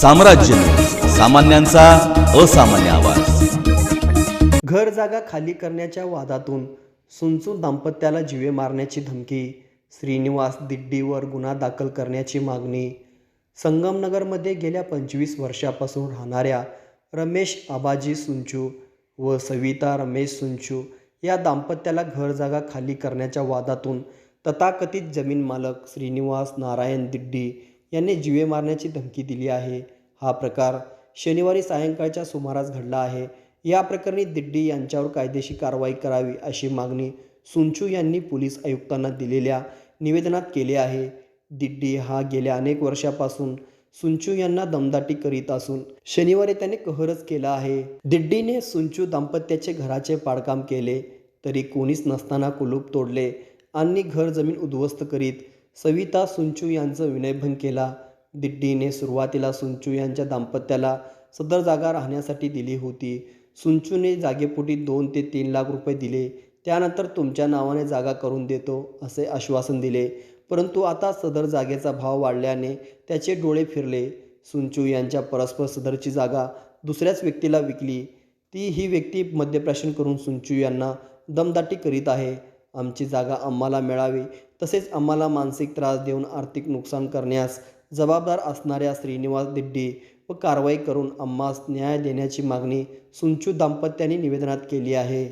साम्राज्य. सामान्यांचा असामान्य आवाज. घर जागा खाली करण्याच्या वादातून सुनसून दाम्पत्याला जीवे मारण्याची धमकी श्रीनिवास दिड्डीवर गुन्हा दाखल करण्याची मागणी संगमनगरमध्ये गेल्या पंचवीस वर्षापासून राहणाऱ्या रमेश आबाजी सुंचू व सविता रमेश सुंचू या दाम्पत्याला घर जागा खाली करण्याच्या वादातून तथाकथित जमीन मालक श्रीनिवास नारायण दिड्डी यांनी जीवे मारण्याची धमकी दिली आहे. हा प्रकार शनिवारी सायंकाळच्या सुमारास घडला आहे. या प्रकरणी दिड्डी यांच्यावर कायदेशीर कारवाई करावी अशी मागणी सुंचू यांनी पोलीस आयुक्तांना दिलेल्या निवेदनात केली आहे. दिड्डी हा गेल्या अनेक वर्षापासून सुंचू यांना दमदाटी करीत असून शनिवारी त्याने कहरच केला आहे. दिड्डीने सुंचू दाम्पत्याचे घराचे पाडकाम केले तरी कोणीच नसताना कुलूप तोडले आणि घर जमीन उद्ध्वस्त करीत सविता सुंचू यांचं विनयभंग केला. दिड्डीने सुरुवातीला सुंचू यांच्या दाम्पत्याला सदर जागा राहण्यासाठी दिली होती. सुंचूने जागेपोटी दोन ते तीन लाख रुपये दिले. त्यानंतर तुमच्या नावाने जागा करून देतो असे आश्वासन दिले. परंतु आता सदर जागेचा भाव वाढल्याने त्याचे डोळे फिरले. सुंचू यांच्या परस्पर सदरची जागा दुसऱ्याच व्यक्तीला विकली. ती ही व्यक्ती मद्यप्राशन करून सुंचू यांना दमदाटी करीत आहे. आमची जागा आम्हाला मिळावी. तसेच आम्हाला मानसिक त्रास देऊन आर्थिक नुकसान करण्यास जबाबदार असणाऱ्या श्रीनिवास दिड्डी व कारवाई करून आम्हास न्याय देण्याची मागणी सुंचू दाम्पत्याने निवेदनात केली आहे.